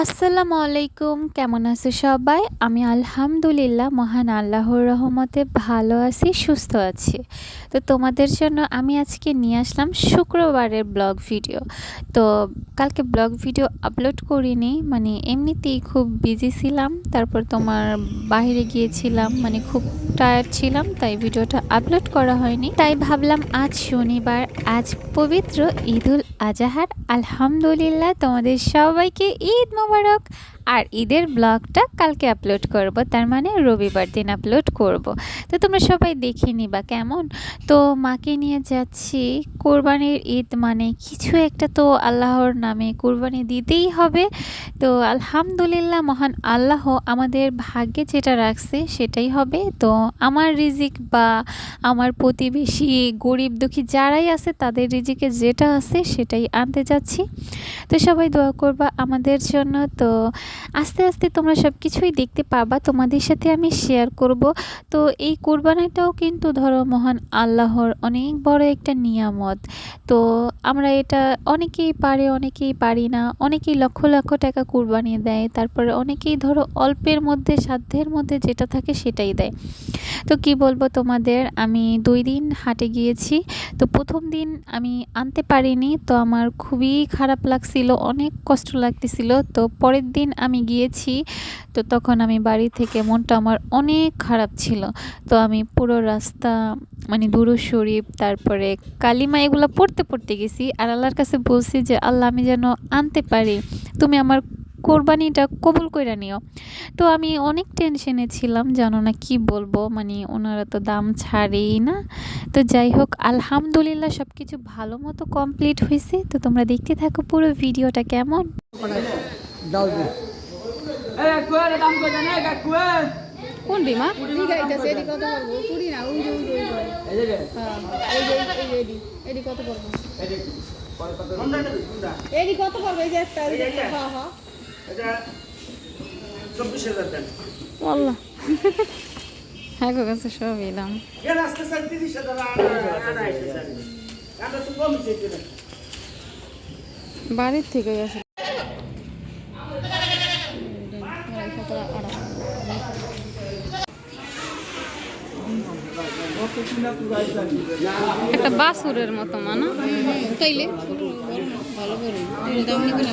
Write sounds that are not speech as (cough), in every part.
আসসালামু আলাইকুম, কেমন আছো সবাই? আমি আলহামদুলিল্লাহ মহান আল্লাহর রহমতে ভালো আছি, সুস্থ আছি। তো তোমাদের জন্য আমি আজকে নিয়ে আসলাম শুক্রবারের ব্লগ ভিডিও। তো কালকে ব্লগ ভিডিও আপলোড করিনি মানে এমনিতেই খুব বিজি ছিলাম, তারপর তোমার বাইরে গিয়েছিলাম মানে খুব টায়ার্ড ছিলাম, তাই ভিডিওটা আপলোড করা হয়নি। তাই ভাবলাম আজ শনিবার, আজ পবিত্র ঈদুল আজাহার। আলহামদুলিল্লাহ, তোমাদের সবাইকে ঈদ মোবারক। আর ঈদের ব্লগটা কালকে আপলোড করব, তার মানে রবিবার দিন আপলোড করব। তো তোমরা সবাই দেখে নিবা কেমন? তো মাকে নিয়ে যাচ্ছি। কোরবানির ঈদ মানে কিছু একটা তো আল্লাহর নামে কোরবানি দিতেই হবে। তো আলহামদুলিল্লাহ মহান আল্লাহ আমাদের ভাগ্যে যেটা রাখছে সেটাই হবে। তো আমার রিজিক বা আমার প্রতিবেশী, গরিব, দুঃখী যারাই আছে তাদের রিজিকে যেটা আছে সেটাই আনতে যাচ্ছি। তো সবাই দোয়া করবা আমাদের জন্য। তো আস্তে আস্তে তোমরা সব কিছুই দেখতে পাবা, তোমাদের সাথে আমি শেয়ার করব। তো এই কোরবানিটাও কিন্তু ধরো মহান আল্লাহর অনেক বড় একটা নিয়ামত। তো আমরা এটা অনেকেই পারে, অনেকেই পারি না। অনেকেই লক্ষ লক্ষ টাকা কোরবানি দেয়, তারপরে অনেকেই ধরো অল্পের মধ্যে, সাধ্যের মধ্যে যেটা থাকে সেটাই দেয়। তো কি বলব তোমাদের, আমি দুই দিন হাটে গিয়েছি, তো প্রথম দিন আমি আনতে পারিনি, তো আমার খুবই খারাপ লাগছিল, অনেক কষ্ট লাগতেছিল। তো পরের দিন আমি গিয়েছি, তো তখন আমি বাড়ি থেকে মনটা আমার অনেক খারাপ ছিল। তো আমি পুরো রাস্তা মানে দুরু শরীফ, তারপরে কালিমা এগুলো পড়তে পড়তে গেছি আর আল্লাহর কাছে বলছি যে, আল্লাহ, আমি যেন আনতে পারি, তুমি আমার কোরবানিটা কবুল করে নিও। তো আমি অনেক টেনশনে ছিলাম, জানো না কি বলব মানে ওনারা তো দাম ছাড়েই না। তো যাই হোক, আলহামদুলিল্লাহ সব কিছু ভালো মতো কমপ্লিট হয়েছে তো তোমরা দেখতে থাকো পুরো ভিডিওটা কেমন? কোন ডিমা? এডি কত করব কুড়ি না ওই যে ওই যে ওই যে। হ্যাঁ এই যে এই যে এডি এডি কত করব এডি কত করব এই যে একটা এই হ্যাঁ হ্যাঁ। চব্বিশ হাজার দেন। আল্লাহ হ্যাঁ গো কাছে সব এলাম এর আসতে স্যার তিরিশ হাজার আড়াইশ হাজার আমরা তো কম চেয়েছি না বাড়ির থেকে আসে একটা বাসুরের মতো মানা। তাইলে ভালো করে। দাম নিবে না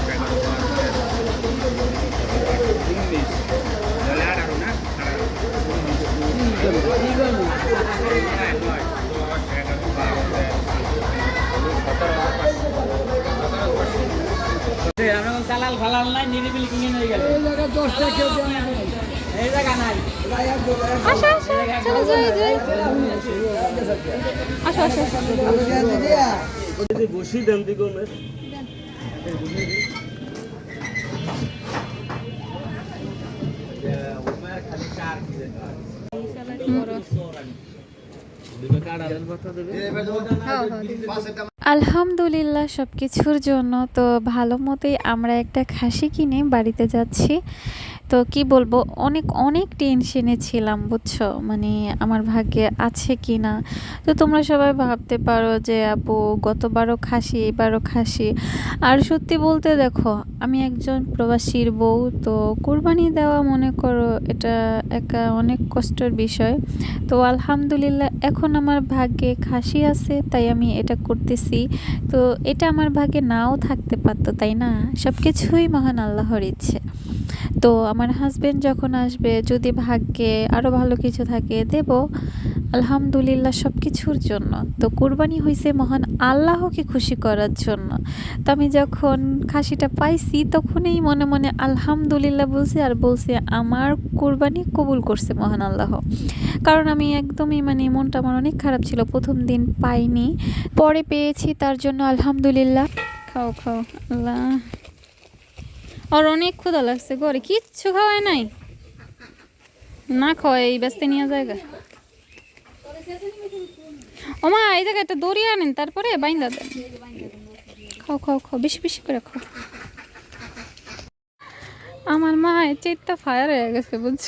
নিরিবিলি কিনে নিয়ে গেল। এই জায়গা নাই। আসো আসো চলো যাই যাই আসো আসো বসি দেন দিকে আলহামদুলিল্লাহ সব কিছুর জন্য তো ভালো মতোই আমরা একটা খাসি কিনে বাড়িতে যাচ্ছি। তো কি বলব, অনেক অনেক টেনশনে ছিলাম, বুঝছ? মানে আমার ভাগ্যে আছে কি না তো তোমরা সবাই ভাবতে পারো যে, আপু, গতবারও খাসি, এবারও খাসি। আর সত্যি বলতে দেখো, আমি একজন প্রবাসীর বউ, তো কোরবানি দেওয়া, মনে করো, এটা একা অনেক কষ্টের বিষয়। তো আলহামদুলিল্লাহ, এখন আমার ভাগ্যে খাসি আছে, তাই আমি এটা করতেছি। তো এটা আমার ভাগ্যে নাও থাকতে পারতো, তাই না? সব কিছুই মহান আল্লাহর ইচ্ছে। তো আমার হাজবেন্ড যখন আসবে, যদি ভাগ্যে আরও ভালো কিছু থাকে, দেব। আলহামদুলিল্লাহ সব কিছুর জন্য। তো কুরবানি হয়েছে মহান আল্লাহকে খুশি করার জন্য। তো আমি যখন খাসিটা পাইছি, তখনই মনে মনে আলহামদুলিল্লাহ বলছি, আর বলছি, আমার কুরবানি কবুল করছে মহান আল্লাহ। কারণ আমি একদমই মানে মনটা আমার অনেক খারাপ ছিল, প্রথম দিন পাইনি। পরে পেয়েছি, তার জন্য আলহামদুলিল্লাহ। খাও খাও, আল্লাহ। আর অনেক ক্ষুধা লাগছে ঘরে কিচ্ছু খাওয়ায় নাই। না খাওয়াই এই ব্যস্ত নিয়ে জায়গা ওমা, এই জায়গায় একটা দড়ি আনেন, তারপরে বাইন্দা দেন। খাও খাও খাও, বেশি বেশি করে খাও। আমার মা চেটটা ফায়ার হয়ে গেছে, বুঝছ?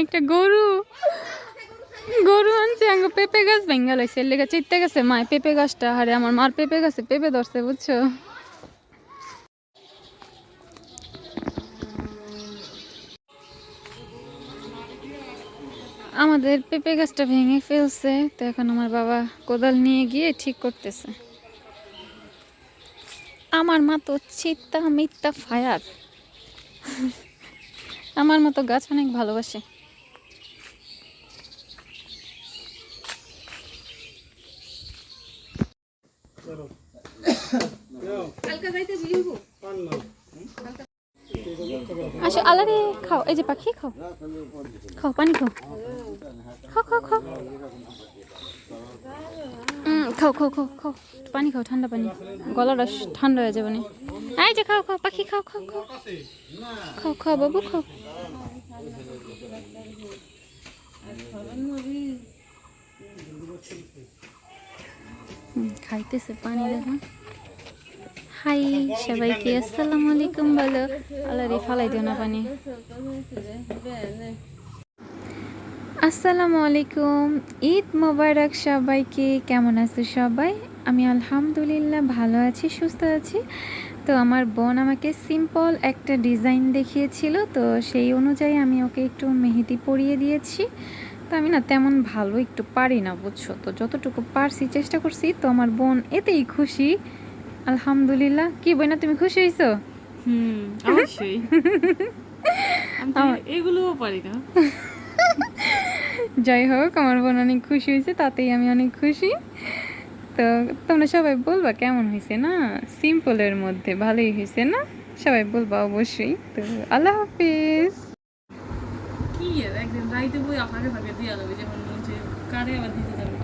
একটা গরু। গরু আনছে, আঙ্গ পেঁপে গাছ ভেঙ্গা লাগছে এর লেগে চিত্তে গেছে মা পেঁপে গাছটা হারে আমার মার পেঁপে গাছে পেঁপে ধরছে, বুঝছ? আমাদের পেঁপে গাছটা ভেঙে ফেলছে তো এখন আমার বাবা কোদাল নিয়ে গিয়ে ঠিক করতেছে। আমার মা তো চিত্তা মিথ্যা ফায়ার। আমার মতো গাছ অনেক ভালোবাসে। আসো আলারে খাও, এই যে পাখি খাও। খাও, পানি খাও। খাও খাও খাও। খাও খাও খাও খাও। পানি খাও, ঠান্ডা পানি। গলাটা ঠান্ডা হয়ে যাবে না। এই যে খাও খাও, পাখি খাও খাও খাও। খাও খাও, বাবু, খাও। খাইতেছে পানি দেখো হাই, সবাইকে আসসালামু আলাইকুম, বলো। আল্লাহ রে ফালাই দিও না পানি। আসসালামু আলাইকুম, ঈদ মোবারক সবাইকে, কেমন আছো সবাই? আমি আলহামদুলিল্লাহ ভালো আছি, সুস্থ আছি। তো আমার বোন আমাকে সিম্পল একটা ডিজাইন দেখিয়েছিল, তো সেই অনুযায়ী আমি ওকে একটু মেহেদি পরিয়ে দিয়েছি। তো আমি না তেমন ভালো একটু পারি না, বুঝছ? তো যতটুকু পারছি, চেষ্টা করছি, তো আমার বোন এতেই খুশি। আলহামদুলিল্লাহ। কি বইনা তুমি খুশি হয়েছো হুম অবশ্যই। (laughs) এগুলোও পারি না। (laughs) যাই হোক আমার বোন অনেক খুশি হয়েছে তাতেই আমি অনেক খুশি। তো তোমরা সবাই বলবা কেমন হয়েছে না? সিম্পলের মধ্যে ভালোই হয়েছে না? সবাই বলবা অবশ্যই। তো আল্লাহ হাফিজ। কি একদিন রাইতে বই ফাঁকে দিয়ে কারে আবার দিতে যাবে?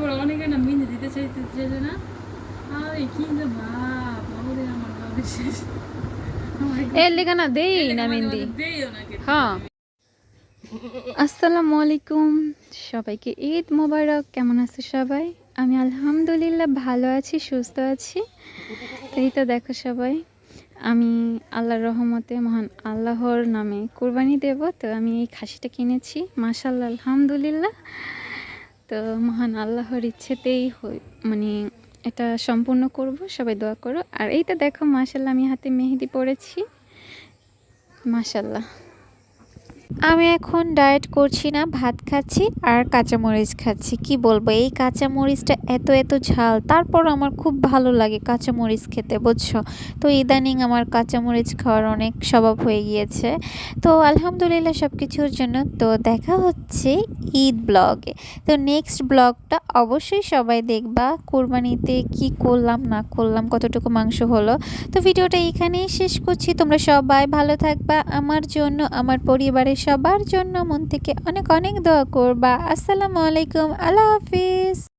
আবার অনেকে না মিনে দিতে চাইতে চাইছে না। আরে কি যে ভাব বাবুরে আমার বাবু শেষ। এর লেখা না দেই না মেহেন্দি হ্যাঁ। আসসালামু আলাইকুম। সবাইকে ঈদ মোবারক। কেমন আছে সবাই? আমি আলহামদুলিল্লাহ ভালো আছি সুস্থ আছি। এই তো দেখো সবাই আমি আল্লাহর রহমতে মহান আল্লাহর নামে কুরবানি দেব। তো আমি এই খাসিটা কিনেছি। মাশাল্লাহ আলহামদুলিল্লাহ। তো মহান আল্লাহর ইচ্ছেতেই মানে এটা সম্পূর্ণ করব, সবাই দোয়া করো। আর এইটা দেখো মাশাল্লাহ আমি হাতে মেহেদি পড়েছি মাশাল্লাহ আমি এখন ডায়েট করছি না, ভাত খাচ্ছি আর কাঁচামরিচ খাচ্ছি। কি বলব, এই কাঁচামরিচটা এত এত ঝাল তারপর আমার খুব ভালো লাগে কাঁচামরিচ খেতে, বুঝছ? তো ইদানিং আমার কাঁচামরিচ খাওয়ার অনেক স্বভাব হয়ে গিয়েছে। তো আলহামদুলিল্লাহ সব কিছুর জন্য তো দেখা হচ্ছে ঈদ ব্লগে। তো নেক্সট ব্লগটা অবশ্যই সবাই দেখবা, কোরবানিতে কি করলাম, না করলাম, কতটুকু মাংস হলো। তো ভিডিওটা এখানেই শেষ করছি, তোমরা সবাই ভালো থাকবা, আমার জন্য, আমার পরিবারের সবার জন্য মন থেকে অনেক অনেক দোয়া করবা। আসসালামু আলাইকুম আল্লাহ হাফিজ।